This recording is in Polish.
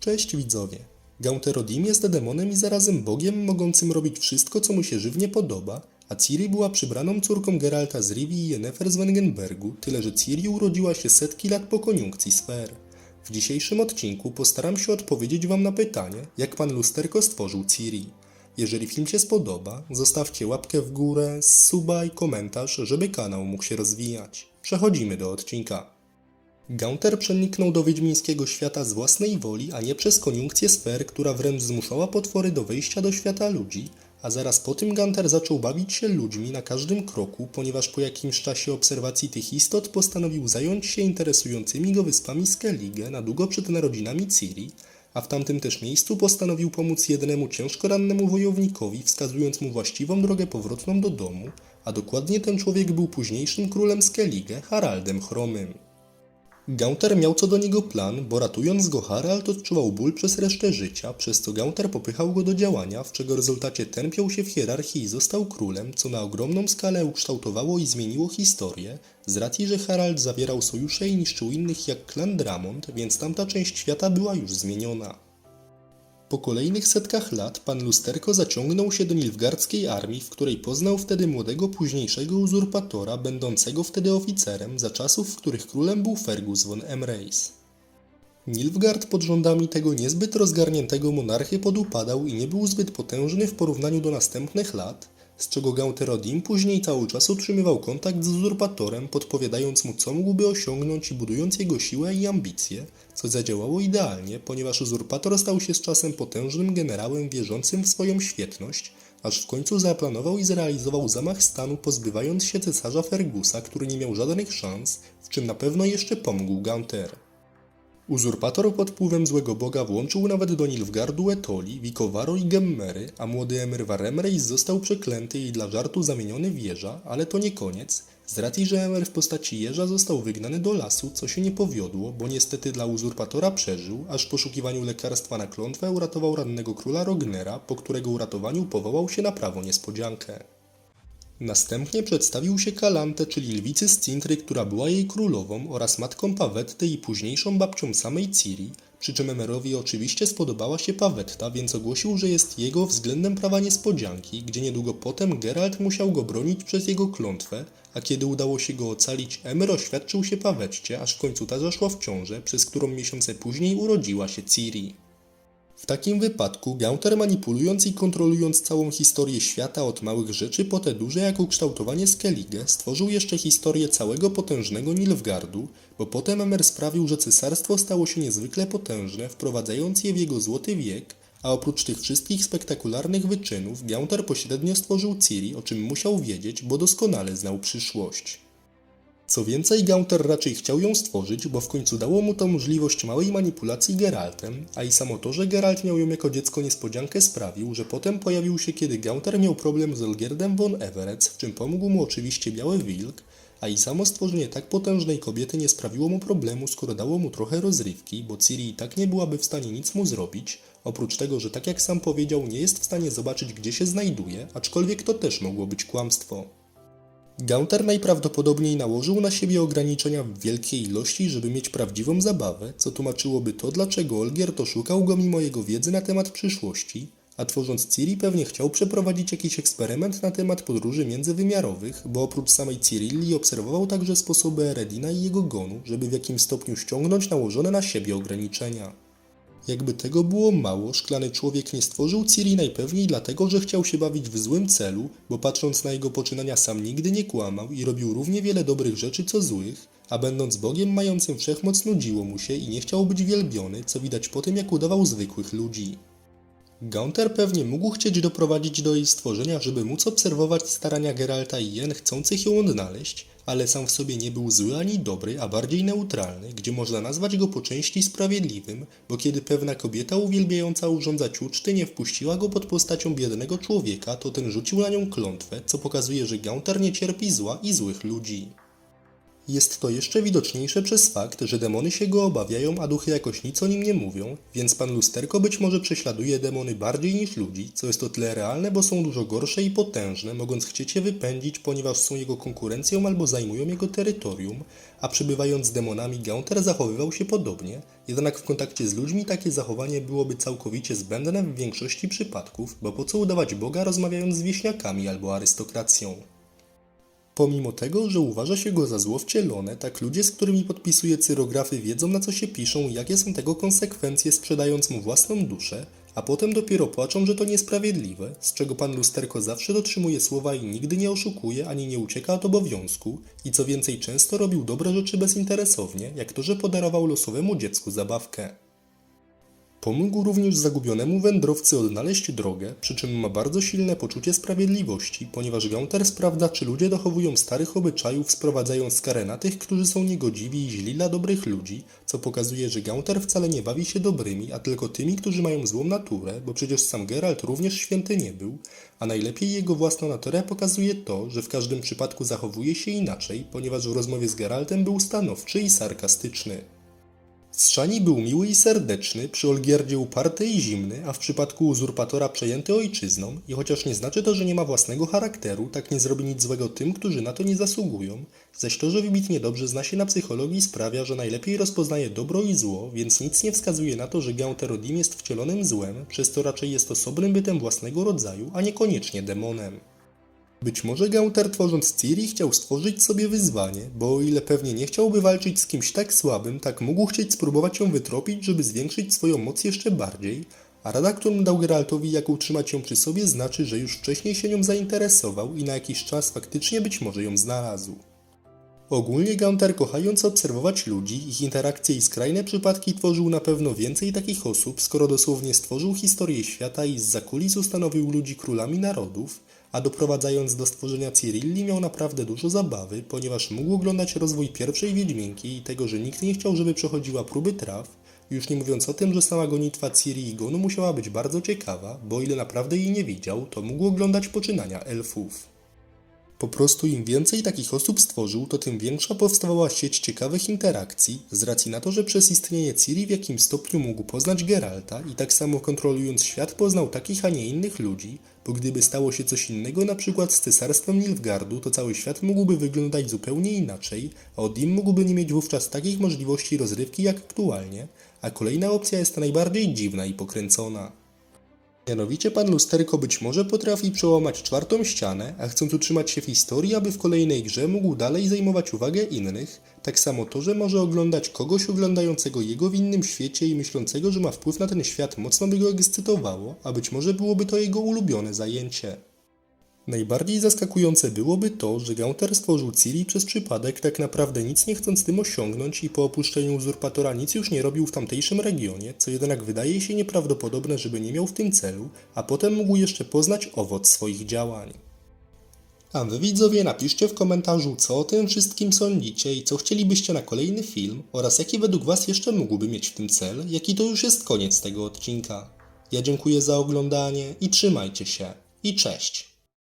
Cześć widzowie. Gaunterodim jest demonem i zarazem bogiem mogącym robić wszystko, co mu się żywnie podoba, a Ciri była przybraną córką Geralta z Rivii i Yennefer z Wengenbergu, tyle że Ciri urodziła się setki lat po koniunkcji sfer. W dzisiejszym odcinku postaram się odpowiedzieć Wam na pytanie, jak pan Lusterko stworzył Ciri. Jeżeli film się spodoba, zostawcie łapkę w górę, suba i komentarz, żeby kanał mógł się rozwijać. Przechodzimy do odcinka. Gaunter przeniknął do wiedźmińskiego świata z własnej woli, a nie przez koniunkcję sfer, która wręcz zmuszała potwory do wejścia do świata ludzi, a zaraz po tym Gaunter zaczął bawić się ludźmi na każdym kroku, ponieważ po jakimś czasie obserwacji tych istot postanowił zająć się interesującymi go wyspami Skellige na długo przed narodzinami Ciri, a w tamtym też miejscu postanowił pomóc jednemu ciężko rannemu wojownikowi, wskazując mu właściwą drogę powrotną do domu, a dokładnie ten człowiek był późniejszym królem Skellige, Haraldem Chromym. Gaunter miał co do niego plan, bo ratując go Harald odczuwał ból przez resztę życia, przez co Gaunter popychał go do działania, w czego rezultacie ten się w hierarchii i został królem, co na ogromną skalę ukształtowało i zmieniło historię, z racji, że Harald zawierał sojusze i niszczył innych jak klan Dramont, więc tamta część świata była już zmieniona. Po kolejnych setkach lat pan Lusterko zaciągnął się do nilfgardzkiej armii, w której poznał wtedy młodego późniejszego uzurpatora, będącego wtedy oficerem, za czasów, w których królem był Fergus von Emreis. Nilfgaard pod rządami tego niezbyt rozgarniętego monarchy podupadał i nie był zbyt potężny w porównaniu do następnych lat, z czego Gaunterodim później cały czas utrzymywał kontakt z uzurpatorem, podpowiadając mu co mógłby osiągnąć i budując jego siłę i ambicje, co zadziałało idealnie, ponieważ uzurpator stał się z czasem potężnym generałem wierzącym w swoją świetność, aż w końcu zaplanował i zrealizował zamach stanu pozbywając się cesarza Fergusa, który nie miał żadnych szans, w czym na pewno jeszcze pomógł Gaunter. Uzurpator pod wpływem złego boga włączył nawet do Nilfgardu Etoli, Wikowaro i Gemmery, a młody Emir Varemreis został przeklęty i dla żartu zamieniony w jeża, ale to nie koniec. Z racji, że Emer w postaci jeża został wygnany do lasu, co się nie powiodło, bo niestety dla uzurpatora przeżył, aż w poszukiwaniu lekarstwa na klątwę uratował rannego króla Rognera, po którego uratowaniu powołał się na prawo niespodziankę. Następnie przedstawił się Kalante, czyli lwicy z Cintry, która była jej królową oraz matką Pawetty i późniejszą babcią samej Ciri, przy czym Emerowi oczywiście spodobała się Pawetta, więc ogłosił, że jest jego względem prawa niespodzianki, gdzie niedługo potem Geralt musiał go bronić przez jego klątwę, a kiedy udało się go ocalić, Emer oświadczył się Pawetcie, aż w końcu ta zaszła w ciążę, przez którą miesiące później urodziła się Ciri. W takim wypadku Gaunter manipulując i kontrolując całą historię świata od małych rzeczy po te duże jak ukształtowanie Skellige, stworzył jeszcze historię całego potężnego Nilfgardu, bo potem Emer sprawił, że cesarstwo stało się niezwykle potężne, wprowadzając je w jego złoty wiek, a oprócz tych wszystkich spektakularnych wyczynów, Gaunter pośrednio stworzył Ciri, o czym musiał wiedzieć, bo doskonale znał przyszłość. Co więcej, Gaunter raczej chciał ją stworzyć, bo w końcu dało mu to możliwość małej manipulacji Geraltem, a i samo to, że Geralt miał ją jako dziecko niespodziankę sprawił, że potem pojawił się kiedy Gaunter miał problem z Olgierdem von Everett, w czym pomógł mu oczywiście Biały Wilk, a i samo stworzenie tak potężnej kobiety nie sprawiło mu problemu, skoro dało mu trochę rozrywki, bo Ciri i tak nie byłaby w stanie nic mu zrobić, oprócz tego, że tak jak sam powiedział, nie jest w stanie zobaczyć gdzie się znajduje, aczkolwiek to też mogło być kłamstwo. Gaunter najprawdopodobniej nałożył na siebie ograniczenia w wielkiej ilości, żeby mieć prawdziwą zabawę, co tłumaczyłoby to, dlaczego Olgierd oszukał go mimo jego wiedzy na temat przyszłości, a tworząc Ciri pewnie chciał przeprowadzić jakiś eksperyment na temat podróży międzywymiarowych, bo oprócz samej Cirilli obserwował także sposoby Eredina i jego gonu, żeby w jakim stopniu ściągnąć nałożone na siebie ograniczenia. Jakby tego było mało, szklany człowiek nie stworzył Ciri najpewniej dlatego, że chciał się bawić w złym celu, bo patrząc na jego poczynania sam nigdy nie kłamał i robił równie wiele dobrych rzeczy co złych, a będąc Bogiem mającym wszechmoc nudziło mu się i nie chciał być wielbiony, co widać po tym jak udawał zwykłych ludzi. Gaunter pewnie mógł chcieć doprowadzić do jej stworzenia, żeby móc obserwować starania Geralta i Yen chcących ją odnaleźć, ale sam w sobie nie był zły ani dobry, a bardziej neutralny, gdzie można nazwać go po części sprawiedliwym, bo kiedy pewna kobieta uwielbiająca urządzać uczty nie wpuściła go pod postacią biednego człowieka, to ten rzucił na nią klątwę, co pokazuje, że Gaunter nie cierpi zła i złych ludzi. Jest to jeszcze widoczniejsze przez fakt, że demony się go obawiają, a duchy jakoś nic o nim nie mówią, więc pan Lusterko być może prześladuje demony bardziej niż ludzi, co jest o tyle realne, bo są dużo gorsze i potężne, mogąc chcieć je wypędzić, ponieważ są jego konkurencją albo zajmują jego terytorium, a przebywając z demonami Gaunter zachowywał się podobnie, jednak w kontakcie z ludźmi takie zachowanie byłoby całkowicie zbędne w większości przypadków, bo po co udawać Boga rozmawiając z wieśniakami albo arystokracją. Pomimo tego, że uważa się go za zło wcielone, tak ludzie, z którymi podpisuje cyrografy wiedzą na co się piszą i jakie są tego konsekwencje sprzedając mu własną duszę, a potem dopiero płaczą, że to niesprawiedliwe, z czego pan Lusterko zawsze dotrzymuje słowa i nigdy nie oszukuje ani nie ucieka od obowiązku i co więcej często robił dobre rzeczy bezinteresownie, jak to, że podarował losowemu dziecku zabawkę. Pomógł również zagubionemu wędrowcy odnaleźć drogę, przy czym ma bardzo silne poczucie sprawiedliwości, ponieważ Gaunter sprawdza, czy ludzie dochowują starych obyczajów, sprowadzając karę na tych, którzy są niegodziwi i źli dla dobrych ludzi, co pokazuje, że Gaunter wcale nie bawi się dobrymi, a tylko tymi, którzy mają złą naturę, bo przecież sam Geralt również święty nie był, a najlepiej jego własną naturę pokazuje to, że w każdym przypadku zachowuje się inaczej, ponieważ w rozmowie z Geraltem był stanowczy i sarkastyczny. Strzani był miły i serdeczny, przy Olgierdzie uparty i zimny, a w przypadku uzurpatora przejęty ojczyzną i chociaż nie znaczy to, że nie ma własnego charakteru, tak nie zrobi nic złego tym, którzy na to nie zasługują, zaś to, że wybitnie dobrze zna się na psychologii sprawia, że najlepiej rozpoznaje dobro i zło, więc nic nie wskazuje na to, że Gauterodim jest wcielonym złem, przez to raczej jest osobnym bytem własnego rodzaju, a niekoniecznie demonem. Być może Gaunter tworząc Ciri chciał stworzyć sobie wyzwanie, bo o ile pewnie nie chciałby walczyć z kimś tak słabym, tak mógł chcieć spróbować ją wytropić, żeby zwiększyć swoją moc jeszcze bardziej, a rada, którą dał Geraltowi, jak utrzymać ją przy sobie, znaczy, że już wcześniej się nią zainteresował i na jakiś czas faktycznie być może ją znalazł. Ogólnie Gaunter kochając obserwować ludzi, ich interakcje i skrajne przypadki tworzył na pewno więcej takich osób, skoro dosłownie stworzył historię świata i z zakulis ustanowił ludzi królami narodów, a doprowadzając do stworzenia Cyrilli miał naprawdę dużo zabawy, ponieważ mógł oglądać rozwój pierwszej Wiedźminki i tego, że nikt nie chciał, żeby przechodziła próby traw, już nie mówiąc o tym, że sama gonitwa Ciri i Gonu musiała być bardzo ciekawa, bo ile naprawdę jej nie widział, to mógł oglądać poczynania elfów. Po prostu im więcej takich osób stworzył, to tym większa powstawała sieć ciekawych interakcji, z racji na to, że przez istnienie Ciri w jakim stopniu mógł poznać Geralta i tak samo kontrolując świat poznał takich, a nie innych ludzi, bo gdyby stało się coś innego, na przykład z cesarstwem Nilfgardu, to cały świat mógłby wyglądać zupełnie inaczej, a Odim mógłby nie mieć wówczas takich możliwości rozrywki jak aktualnie, a kolejna opcja jest najbardziej dziwna i pokręcona. Mianowicie pan Lusterko być może potrafi przełamać czwartą ścianę, a chcąc utrzymać się w historii, aby w kolejnej grze mógł dalej zajmować uwagę innych, tak samo to, że może oglądać kogoś oglądającego jego w innym świecie i myślącego, że ma wpływ na ten świat mocno by go ekscytowało, a być może byłoby to jego ulubione zajęcie. Najbardziej zaskakujące byłoby to, że Gaunter stworzył Ciri przez przypadek, tak naprawdę nic nie chcąc tym osiągnąć i po opuszczeniu uzurpatora nic już nie robił w tamtejszym regionie, co jednak wydaje się nieprawdopodobne, żeby nie miał w tym celu, a potem mógł jeszcze poznać owoc swoich działań. A wy widzowie napiszcie w komentarzu, co o tym wszystkim sądzicie i co chcielibyście na kolejny film oraz jaki według was jeszcze mógłby mieć w tym cel, jaki to już jest koniec tego odcinka. Ja dziękuję za oglądanie i trzymajcie się. I cześć!